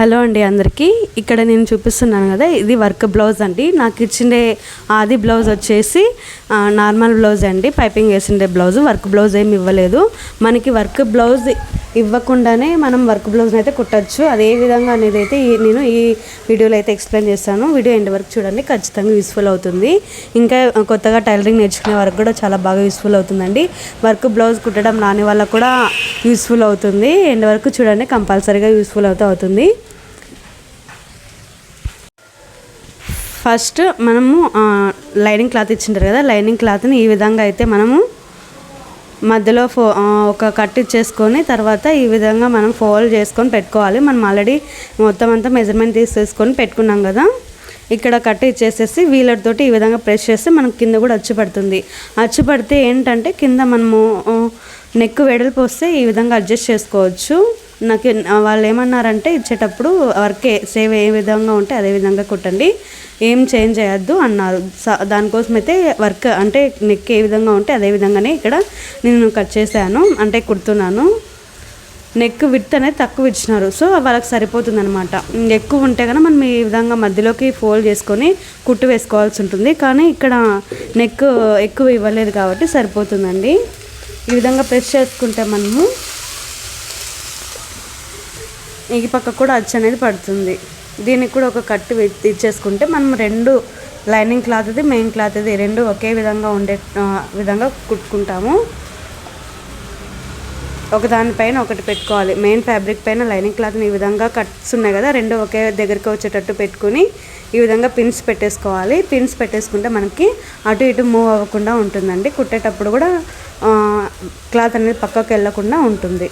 Hello అండి అందరికీ. ఇక్కడ నేను చూపిస్తున్నాను కదా ఇది వర్క్ బ్లౌజ్ అండి. నాకు ఇచ్చిండే ఆది బ్లౌజ్ వచ్చేసి నార్మల్ బ్లౌజ్ అండి. పైపింగ్ వేసిండే బ్లౌజ్. వర్క్ బ్లౌజ్ ఏమి ఇవ్వలేదు. మనకి వర్క్ బ్లౌజ్ ఇవ్వకుండానే మనం వర్క్ బ్లౌజ్ అయితే కుట్టచ్చు. అదే విధంగా అనేది అయితే ఈ- నేను ఈ వీడియోలో అయితే ఎక్స్ప్లెయిన్ చేస్తాను. వీడియో ఎండ్ వరకు చూడండి. ఖచ్చితంగా యూస్ఫుల్ అవుతుంది. ఇంకా కొత్తగా టైలరింగ్ నేర్చుకునే వరకు కూడా చాలా బాగా యూస్ఫుల్ అవుతుందండి. వర్క్ బ్లౌజ్ కుట్టడం రాని వాళ్ళకు కూడా యూస్ఫుల్ అవుతుంది. ఎండ్ వరకు చూడండి. కంపల్సరీగా యూస్ఫుల్ అవుతూ అవుతుంది. ఫస్ట్ మనము లైనింగ్ క్లాత్ ఇచ్చింటారు కదా లైనింగ్ క్లాత్ని ఈ విధంగా అయితే మనము మధ్యలో ఫో ఒక కట్ ఇచ్చేసుకొని తర్వాత ఈ విధంగా మనం ఫోల్డ్ చేసుకొని పెట్టుకోవాలి. మనం ఆల్రెడీ మొత్తం అంతా మెజర్మెంట్ తీసేసుకొని పెట్టుకున్నాం కదా ఇక్కడ కట్ ఇచ్చేసేసి వీలర్తో ఈ విధంగా ప్రెస్ చేస్తే మనకు కింద కూడా అచ్చు పడుతుంది. అచ్చు పడితే ఏంటంటే కింద మనము నెక్ వెడల్పు వస్తే ఈ విధంగా అడ్జస్ట్ చేసుకోవచ్చు. నాకు వాళ్ళు ఏమన్నారంటే ఇచ్చేటప్పుడు వర్క్ సేవ్ ఏ విధంగా ఉంటే అదే విధంగా కుట్టండి. ఏం చేంజ్ చేయొద్దు అన్నారు. స- దానికోసం అయితే వర్క్ అంటే నెక్ ఏ విధంగా ఉంటే అదే విధంగానే ఇక్కడ నేను కట్ చేశాను అంటే కుడుతున్నాను. నెక్ విత్ అనేది తక్కువ ఇచ్చినారు. సో వాళ్ళకి సరిపోతుంది అనమాట ఎక్కువ ఉంటే కనుక మనం ఈ విధంగా మధ్యలోకి ఫోల్డ్ చేసుకొని కుట్టు వేసుకోవాల్సి ఉంటుంది. కానీ ఇక్కడ నెక్ ఎక్కువ ఇవ్వలేదు కాబట్టి సరిపోతుందండి. ఈ విధంగా ప్రెస్ చేసుకుంటే మనము ఈ పక్క కూడా అచ్చు అనేది పడుతుంది. దీనికి కూడా ఒక కట్టు ఇచ్చేసుకుంటే మనం రెండు లైనింగ్ క్లాత్ ఇది మెయిన్ క్లాత్ ఇది రెండు ఒకే విధంగా ఉండే విధంగా కుట్టుకుంటాము. ఒక దానిపైన ఒకటి పెట్టుకోవాలి. మెయిన్ ఫ్యాబ్రిక్ పైన లైనింగ్ క్లాత్ని ఈ విధంగా కట్స్ ఉన్నాయి కదా రెండు ఒకే దగ్గరికి వచ్చేటట్టు పెట్టుకుని ఈ విధంగా పిన్స్ పెట్టేసుకోవాలి. పిన్స్ పెట్టేసుకుంటే మనకి అటు ఇటు మూవ్ అవ్వకుండా ఉంటుందండి. కుట్టేటప్పుడు కూడా క్లాత్ అనేది పక్కకు వెళ్ళకుండా ఉంటుంది.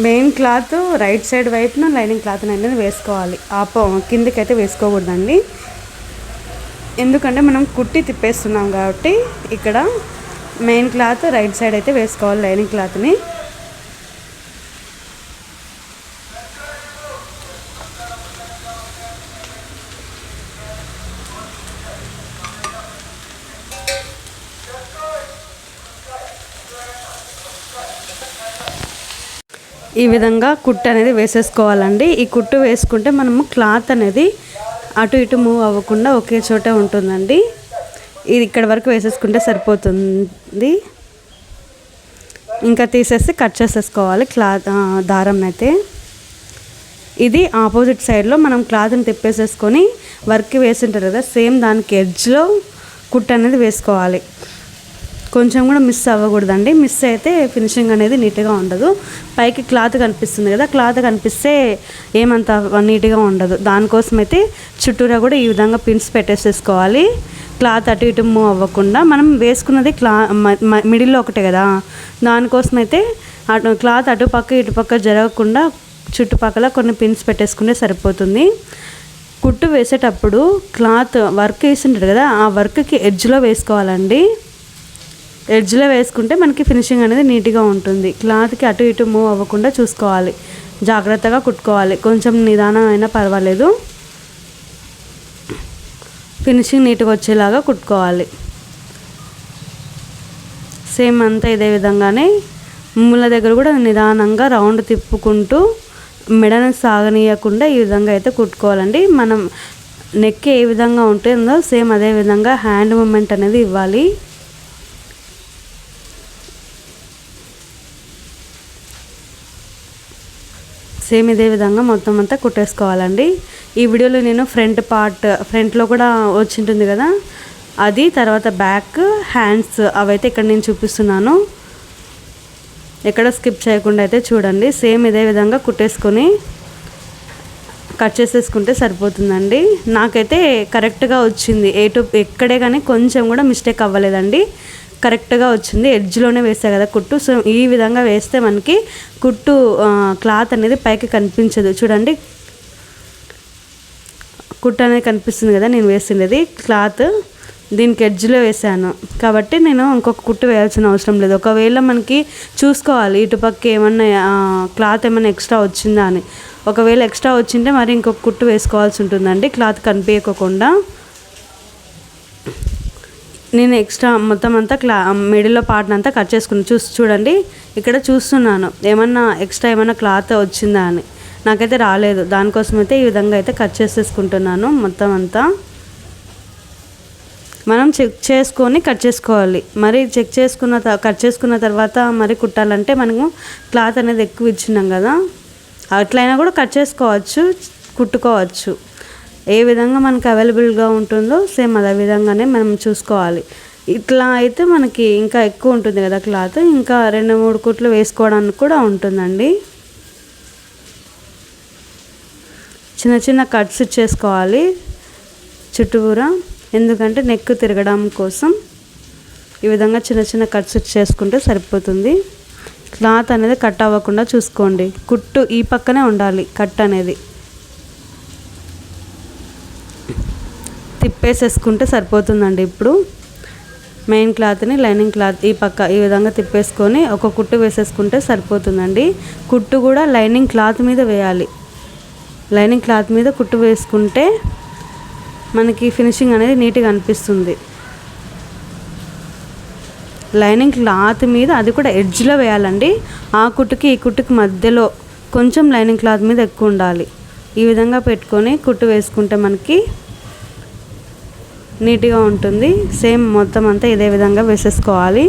మెయిన్ క్లాత్ రైట్ సైడ్ వైపున లైనింగ్ క్లాత్ అనేది వేసుకోవాలి. ఆపో కిందకైతే వేసుకోకూడదండి. ఎందుకంటే మనం కుట్టి తిప్పేస్తున్నాం కాబట్టి ఇక్కడ మెయిన్ క్లాత్ రైట్ సైడ్ అయితే వేసుకోవాలి లైనింగ్ క్లాత్ని. ఈ విధంగా కుట్టు అనేది వేసేసుకోవాలండి. ఈ కుట్టు వేసుకుంటే మనము క్లాత్ అనేది అటు ఇటు మూవ్ అవ్వకుండా ఒకే చోటే ఉంటుందండి. ఇది ఇక్కడ వరకు వేసేసుకుంటే సరిపోతుంది. ఇంకా తీసేసి కట్ చేసేసుకోవాలి క్లాత్ దారం అయితే. ఇది ఆపోజిట్ సైడ్లో మనం క్లాత్ని తిప్పేసేసుకొని వర్క్ వేసి ఉంటారు కదా సేమ్ దానికి ఎడ్జ్లో కుట్ అనేది వేసుకోవాలి. కొంచెం కూడా మిస్ అవ్వకూడదండి. మిస్ అయితే ఫినిషింగ్ అనేది నీట్గా ఉండదు. పైకి క్లాత్ కనిపిస్తుంది కదా క్లాత్ కనిపిస్తే ఏమంత నీట్గా ఉండదు. దానికోసం అయితే చుట్టూరా కూడా ఈ విధంగా పిన్స్ పెట్టేసేసుకోవాలి. క్లాత్ అటు ఇటు మూవ్ అవ్వకుండా మనం వేసుకున్నది క్లా మిడిల్లో ఒకటే కదా. దానికోసం అయితే అటు క్లాత్ అటు పక్క ఇటు పక్క జరగకుండా చుట్టుపక్కల కొన్ని పిన్స్ పెట్టేసుకుంటే సరిపోతుంది. కుట్టు వేసేటప్పుడు క్లాత్ వర్క్ వేసింటారు కదా ఆ వర్క్కి ఎడ్జ్లో వేసుకోవాలండి. ఎడ్జ్లో వేసుకుంటే మనకి ఫినిషింగ్ అనేది నీట్గా ఉంటుంది. క్లాత్కి అటు ఇటు మూవ్ అవ్వకుండా చూసుకోవాలి. జాగ్రత్తగా కుట్టుకోవాలి. కొంచెం నిదానం అయినా పర్వాలేదు. ఫినిషింగ్ నీట్గా వచ్చేలాగా కుట్టుకోవాలి. సేమ్ అంతా ఇదే విధంగానే ముళ్ళ దగ్గర కూడా నిదానంగా రౌండ్ తిప్పుకుంటూ మెడను సాగనీయకుండా ఈ విధంగా అయితే కుట్టుకోవాలండి. మనం నెక్ ఏ విధంగా ఉంటుందో సేమ్ అదే విధంగా హ్యాండ్ మూమెంట్ అనేది ఇవ్వాలి. సేమ్ ఇదే విధంగా మొత్తం అంతా కుట్టేసుకోవాలండి. ఈ వీడియోలో నేను ఫ్రంట్ పార్ట్ ఫ్రంట్లో కూడా వచ్చింటుంది కదా? అది తర్వాత బ్యాక్ హ్యాండ్స్ అవైతే ఇక్కడ నేను చూపిస్తున్నాను. ఎక్కడ స్కిప్ చేయకుండా అయితే చూడండి. సేమ్ ఇదే విధంగా కుట్టేసుకొని కట్ చేసేసుకుంటే సరిపోతుందండి. నాకైతే కరెక్ట్గా వచ్చింది. ఏ టు ఎక్కడే కానీ కొంచెం కూడా మిస్టేక్ అవ్వలేదండి. కరెక్ట్గా వచ్చింది. ఎడ్జ్లోనే వేసా కదా కుట్టు. సో ఈ విధంగా వేస్తే మనకి కుట్టు క్లాత్ అనేది పైకి కనిపించదు. చూడండి. కుట్టు అనేది కనిపిస్తుంది కదా నేను వేసిండేది. క్లాత్ దీనికి ఎడ్జ్లో వేసాను. కాబట్టి నేను ఇంకొక కుట్టు వేయాల్సిన అవసరం లేదు. ఒకవేళ మనకి చూసుకోవాలి. ఇటుపక్క ఏమన్నా క్లాత్ ఏమైనా ఎక్స్ట్రా వచ్చిందా అని. ఒకవేళ ఎక్స్ట్రా వచ్చింటే మరి ఇంకొక కుట్టు వేసుకోవాల్సి ఉంటుందండి. క్లాత్ కనిపించకుండా నేను ఎక్స్ట్రా మొత్తం అంతా క్లా మిడిల్లో పార్ట్ అంతా కట్ చేసుకుని చూసి చూడండి ఇక్కడ చూస్తున్నాను. ఏమన్నా ఎక్స్ట్రా ఏమన్నా క్లాత్ వచ్చిందా అని. నాకైతే రాలేదు. దానికోసం అయితే ఈ విధంగా అయితే కట్ చేసేసుకుంటున్నాను మొత్తం అంతా. మనం చెక్ చేసుకొని కట్ చేసుకోవాలి. మరి చెక్ చేసుకున్న కట్ చేసుకున్న తర్వాత మరి కుట్టాలంటే మనము క్లాత్ అనేది ఎక్కువ ఇచ్చినాం కదా. అట్లయినా కూడా కట్ చేసుకోవచ్చు కుట్టుకోవచ్చు. ఏ విధంగా మనకి అవైలబుల్గా ఉంటుందో సేమ్ అదే విధంగానే మనం చూసుకోవాలి. ఇట్లా అయితే మనకి ఇంకా ఎక్కువ ఉంటుంది కదా క్లాత్. ఇంకా రెండు మూడు కుట్లు వేసుకోవడానికి కూడా ఉంటుందండి. చిన్న చిన్న కట్స్ ఇచ్చేసుకోవాలి చుట్టూరా ఎందుకంటే నెక్ తిరగడం కోసం ఈ విధంగా చిన్న చిన్న కట్స్ చేసుకుంటే సరిపోతుంది. క్లాత్ అనేది కట్ అవ్వకుండా చూసుకోండి. కుట్టు ఈ పక్కనే ఉండాలి కట్ అనేది. తిప్పేసేసుకుంటే సరిపోతుందండి ఇప్పుడు. మెయిన్ క్లాత్ని లైనింగ్ క్లాత్ ఈ పక్క ఈ విధంగా తిప్పేసుకొని ఒక కుట్టు వేసేసుకుంటే సరిపోతుందండి. కుట్టు కూడా లైనింగ్ క్లాత్ మీద వేయాలి. లైనింగ్ క్లాత్ మీద కుట్టు వేసుకుంటే మనకి ఫినిషింగ్ అనేది నీట్గా అనిపిస్తుంది. లైనింగ్ క్లాత్ మీద అది కూడా ఎడ్జ్లో వేయాలండి. ఆ కుట్టుకి ఈ కుట్టుకి మధ్యలో కొంచెం లైనింగ్ క్లాత్ మీద ఎక్కువ ఉండాలి. ఈ విధంగా పెట్టుకొని కుట్టు వేసుకుంటే మనకి నీట్గా ఉంటుంది. సేమ్ మొత్తం అంతా ఇదే విధంగా వేసేసుకోవాలి.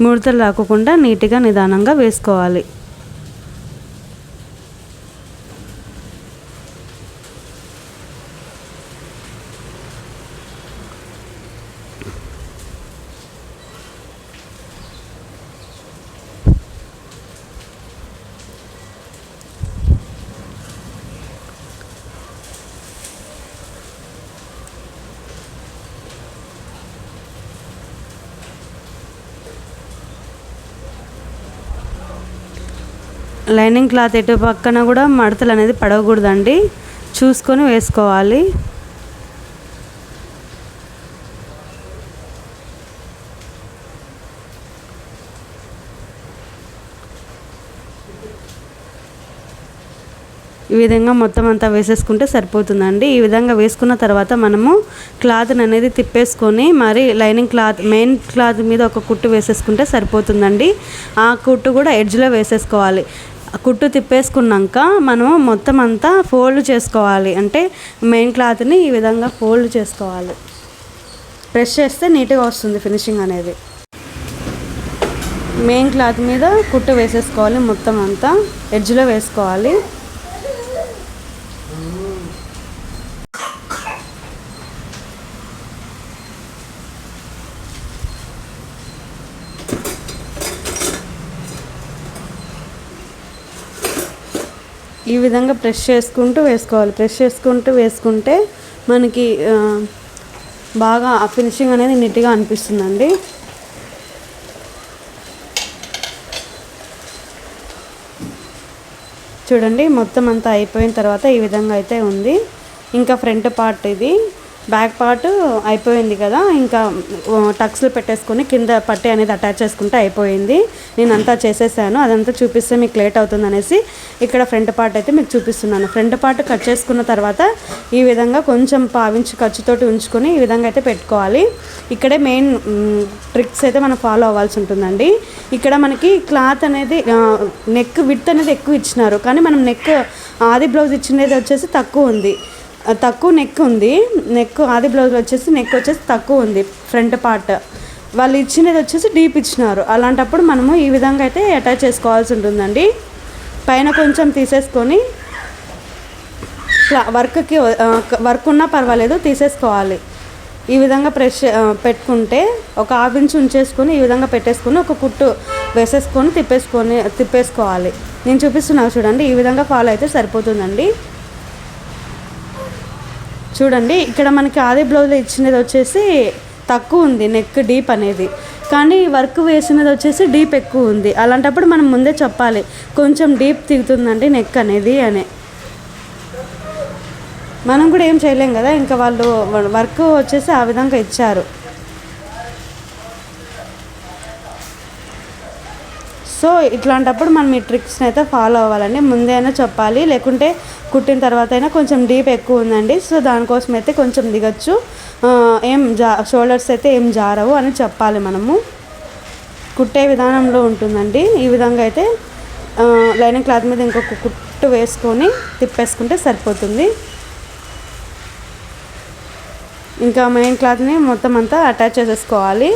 ముడతలు రాకుండా నీట్గా నిదానంగా వేసుకోవాలి. లైనింగ్ క్లాత్ ఎటు పక్కన కూడా మడతలు అనేది పడకూడదండి. చూసుకొని వేసుకోవాలి. ఈ విధంగా మొత్తం అంతా వేసేసుకుంటే సరిపోతుందండి. ఈ విధంగా వేసుకున్న తర్వాత మనము క్లాత్ని అనేది తిప్పేసుకొని మరి లైనింగ్ క్లాత్ మెయిన్ క్లాత్ మీద ఒక కుట్టు వేసేసుకుంటే సరిపోతుందండి. ఆ కుట్టు కూడా ఎడ్జ్లో వేసేసుకోవాలి. కుట్టు తిప్పేసుకున్నాక మనం మొత్తం అంతా ఫోల్డ్ చేసుకోవాలి. అంటే మెయిన్ క్లాత్ని ఈ విధంగా ఫోల్డ్ చేసుకోవాలి. ప్రెస్ చేస్తే నీట్గా వస్తుంది ఫినిషింగ్ అనేది. మెయిన్ క్లాత్ మీద కుట్టు వేసేసుకోవాలి మొత్తం అంతా. ఎడ్జ్లో వేసుకోవాలి. ఈ విధంగా ప్రెస్ చేసుకుంటూ వేసుకోవాలి. ప్రెస్ చేసుకుంటూ వేసుకుంటే మనకి బాగా ఆ ఫినిషింగ్ అనేది నీట్గా అనిపిస్తుందండి. చూడండి మొత్తం అంతా అయిపోయిన తర్వాత ఈ విధంగా అయితే ఉంది. ఇంకా ఫ్రంట్ పార్ట్ ఇది. బ్యాక్ పార్ట్ అయిపోయింది కదా ఇంకా టక్స్లు పెట్టేసుకొని కింద పట్టి అనేది అటాచ్ చేసుకుంటే అయిపోయింది. నేను అంతా చేసేసాను. అదంతా చూపిస్తే మీకు లేట్ అవుతుంది అనేసి ఇక్కడ ఫ్రంట్ పార్ట్ అయితే మీకు చూపిస్తున్నాను. ఫ్రంట్ పార్ట్ కట్ చేసుకున్న తర్వాత ఈ విధంగా కొంచెం పావించి ఖర్చుతోటి ఉంచుకొని ఈ విధంగా అయితే పెట్టుకోవాలి. ఇక్కడే మెయిన్ ట్రిక్స్ అయితే మనం ఫాలో అవ్వాల్సి ఉంటుందండి. ఇక్కడ మనకి క్లాత్ అనేది నెక్ విత్ అనేది ఎక్కువ ఇచ్చినారు. కానీ మనం నెక్ ఆది బ్లౌజ్ ఇచ్చినది వచ్చేసి తక్కువ ఉంది. తక్కువ నెక్ ఉంది. నెక్ ఆది బ్లౌజ్ వచ్చేసి నెక్ వచ్చేసి తక్కువ ఉంది ఫ్రంట్ పార్ట్ వాళ్ళు ఇచ్చినది వచ్చేసి డీప్ ఇచ్చినారు. అలాంటప్పుడు మనము ఈ విధంగా అయితే అటాచ్ చేసుకోవాల్సి ఉంటుందండి. పైన కొంచెం తీసేసుకొని వర్క్కి వర్క్ ఉన్నా పర్వాలేదు తీసేసుకోవాలి. ఈ విధంగా ప్రెష్ పెట్టుకుంటే ఒక హాఫ్ ఇంచ్ ఉంచేసుకొని ఈ విధంగా పెట్టేసుకొని ఒక కుట్టు వేసేసుకొని తిప్పేసుకొని తిప్పేసుకోవాలి. నేను చూపిస్తున్నాను చూడండి ఈ విధంగా ఫాలో అయితే సరిపోతుందండి. చూడండి ఇక్కడ మనకి ఆది బ్లౌజ్లో ఇచ్చినది వచ్చేసి తక్కువ ఉంది నెక్ డీప్ అనేది. కానీ వర్క్ వేసినది వచ్చేసి డీప్ ఎక్కువ ఉంది. అలాంటప్పుడు మనం ముందే చెప్పాలి కొంచెం డీప్ తిరుగుతుందండి నెక్ అనేది అని. మనం కూడా ఏం చేయలేం కదా ఇంకా వాళ్ళు వర్క్ వచ్చేసి ఆ విధంగా ఇచ్చారు. సో ఇట్లాంటప్పుడు మనం ఈ ట్రిక్స్ని అయితే ఫాలో అవ్వాలండి. ముందే అయినా చెప్పాలి. లేకుంటే కుట్టిన తర్వాత అయినా కొంచెం డీప్ ఎక్కువ ఉందండి. సో దానికోసం అయితే కొంచెం దిగచ్చు. ఏం జా షోల్డర్స్ అయితే ఏం జారవు అని చెప్పాలి మనము. కుట్టే విధానంలో ఉంటుందండి. ఈ విధంగా అయితే లైనింగ్ క్లాత్ మీద ఇంకొక కుట్టు వేసుకొని తిప్పేసుకుంటే సరిపోతుంది. ఇంకా మెయిన్ క్లాత్ని మొత్తం అంతా అటాచ్ చేసేసుకోవాలి.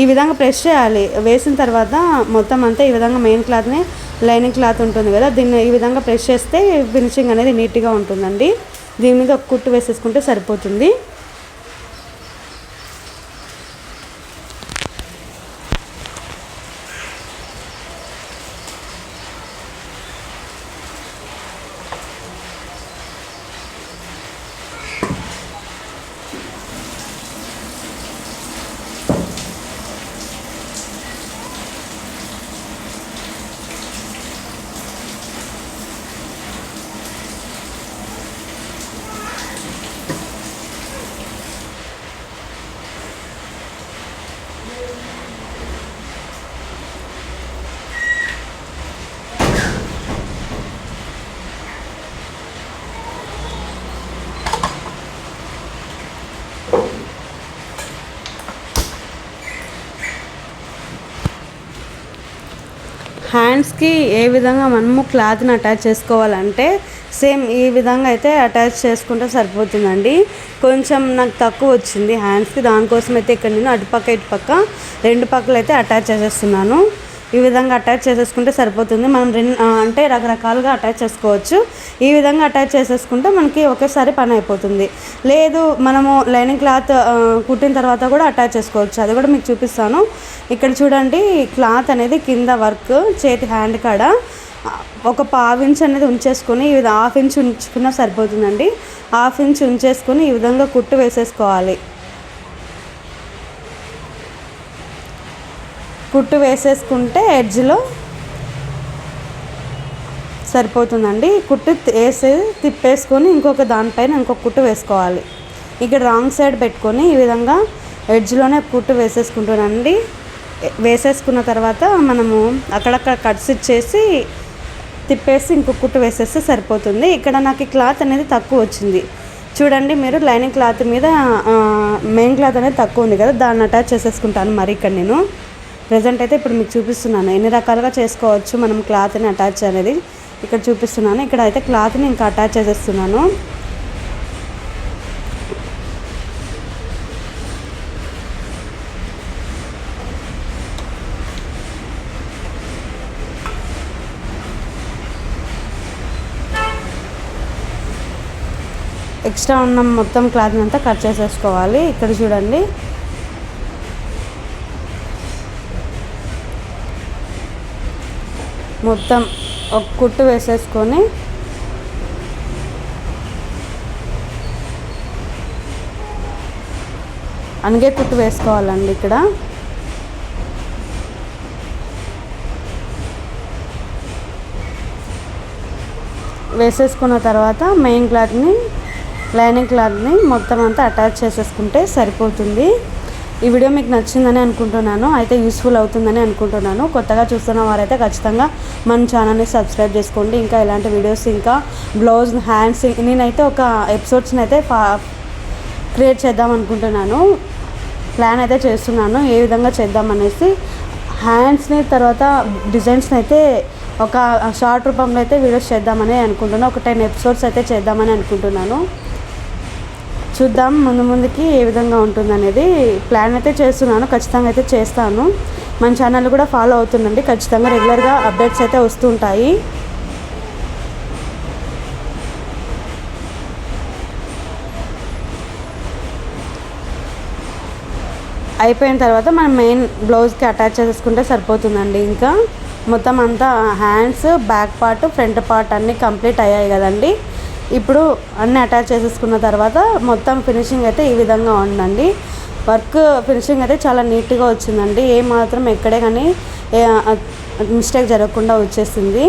ఈ విధంగా ప్రెస్ చేయాలి. వేసిన తర్వాత మొత్తం అంతా ఈ విధంగా మెయిన్ క్లాత్ని లైనింగ్ క్లాత్ ఉంటుంది కదా దీన్ని ఈ విధంగా ప్రెస్ చేస్తే ఫినిషింగ్ అనేది నీట్గా ఉంటుందండి. దీని మీద ఒక కుట్టు వేసేసుకుంటే సరిపోతుంది. హ్యాండ్స్కి ఏ విధంగా మనము క్లాత్ని అటాచ్ చేసుకోవాలంటే సేమ్ ఈ విధంగా అయితే అటాచ్ చేసుకుంటే సరిపోతుందండి. కొంచెం నాకు తక్కువ వచ్చింది హ్యాండ్స్కి. దానికోసం అయితే ఇక్కడ నేను అటుపక్క ఇటుపక్క రెండు పక్కలు అయితే అటాచ్ చేసేస్తున్నాను. ఈ విధంగా అటాచ్ చేసేసుకుంటే సరిపోతుంది. మనం రెండు అంటే రకరకాలుగా అటాచ్ చేసుకోవచ్చు. ఈ విధంగా అటాచ్ చేసేసుకుంటే మనకి ఒకేసారి పని అయిపోతుంది. లేదు మనము లైనింగ్ క్లాత్ కుట్టిన తర్వాత కూడా అటాచ్ చేసుకోవచ్చు. అది కూడా మీకు చూపిస్తాను. ఇక్కడ చూడండి క్లాత్ అనేది కింద వర్క్ చేతి హ్యాండ్ కాడ. ఒక పావు ఇంచ్ అనేది ఉంచేసుకొని ఈ విధంగా హాఫ్ ఇంచ్ ఉంచుకున్నా సరిపోతుందండి. హాఫ్ ఇంచ్ ఉంచేసుకొని ఈ విధంగా కుట్టు వేసేసుకోవాలి. కుట్టు వేసేసుకుంటే ఎడ్జ్లో సరిపోతుందండి. కుట్టు వేసి తిప్పేసుకొని ఇంకొక దానిపైన ఇంకొక కుట్టు వేసుకోవాలి. ఇక్కడ రాంగ్ సైడ్ పెట్టుకొని ఈ విధంగా ఎడ్జ్లోనే కుట్టు వేసేసుకుంటానండి. వేసేసుకున్న తర్వాత మనము అక్కడక్కడ కట్స్ ఇచ్చేసి తిప్పేసి ఇంకొక కుట్టు వేసేస్తే సరిపోతుంది. ఇక్కడ నాకు క్లాత్ అనేది తక్కువ వచ్చింది. చూడండి మీరు లైనింగ్ క్లాత్ మీద మెయిన్ క్లాత్ అనేది తక్కువ ఉంది కదా దాన్ని అటాచ్ చేసేసుకుంటాను మరి ఇక్కడ నేను. ప్రజెంట్ అయితే ఇప్పుడు మీకు చూపిస్తున్నాను. ఎన్ని రకాలుగా చేసుకోవచ్చు మనం క్లాత్ని అటాచ్ అనేది ఇక్కడ చూపిస్తున్నాను. ఇక్కడ అయితే క్లాత్ని ఇంకా అటాచ్ చేసేస్తున్నాను. ఎక్స్ట్రా ఉన్న మొత్తం క్లాత్ని అంతా కట్ చేసేసుకోవాలి. ఇక్కడ చూడండి. మొత్తం ఒక కుట్టు వేసేసుకొని అనగే కుట్టు వేసుకోవాలండి ఇక్కడ. వేసేసుకున్న తర్వాత మెయిన్ క్లాత్ని లైనింగ్ క్లాత్ని మొత్తం అంతా అటాచ్ చేసేసుకుంటే సరిపోతుంది. ఈ వీడియో మీకు నచ్చిందని అనుకుంటున్నాను అయితే యూస్ఫుల్ అవుతుందని అనుకుంటున్నాను. కొత్తగా చూస్తున్న వారైతే ఖచ్చితంగా మన ఛానల్ని సబ్స్క్రైబ్ చేసుకోండి. ఇంకా ఇలాంటి వీడియోస్ ఇంకా బ్లౌజ్ హ్యాండ్స్ నేనైతే ఒక ఎపిసోడ్స్ని అయితే ఫా క్రియేట్ చేద్దాం అనుకుంటున్నాను. ప్లాన్ అయితే చేస్తున్నాను ఏ విధంగా చేద్దాం అనేసి. హ్యాండ్స్ని తర్వాత డిజైన్స్ని అయితే ఒక షార్ట్ రూపంలో అయితే వీడియోస్ చేద్దామని అనుకుంటున్నాను ఒక టెన్ ఎపిసోడ్స్ అయితే చేద్దామని అనుకుంటున్నాను. చూద్దాం ముందు ముందుకి ఏ విధంగా ఉంటుంది అనేది ప్లాన్ అయితే చేస్తున్నాను ఖచ్చితంగా అయితే చేస్తాను. మన ఛానల్ కూడా ఫాలో అవుతుండండి ఖచ్చితంగా రెగ్యులర్గా అప్డేట్స్ అయితే వస్తుంటాయి. అయిపోయిన తర్వాత మనం మెయిన్ బ్లౌజ్కి అటాచ్ చేసుకుంటే సరిపోతుందండి ఇంకా. మొత్తం అంతా hands back part front part అన్నీ కంప్లీట్ అయ్యాయి కదండి. ఇప్పుడు అన్నీ అటాచ్ చేసేసుకున్న తర్వాత మొత్తం ఫినిషింగ్ అయితే ఈ విధంగా ఉందండి. వర్క్ ఫినిషింగ్ అయితే చాలా నీట్గా వచ్చిందండి. ఏ మాత్రం ఎక్కడే కానీ మిస్టేక్ జరగకుండా వచ్చేసింది.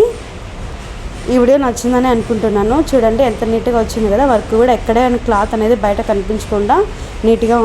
ఈ వీడియో నచ్చిందని అనుకుంటున్నాను. చూడండి ఎంత నీట్గా వచ్చింది కదా వర్క్ కూడా ఎక్కడే క్లాత్ అనేది బయట కనిపించకుండా నీట్గా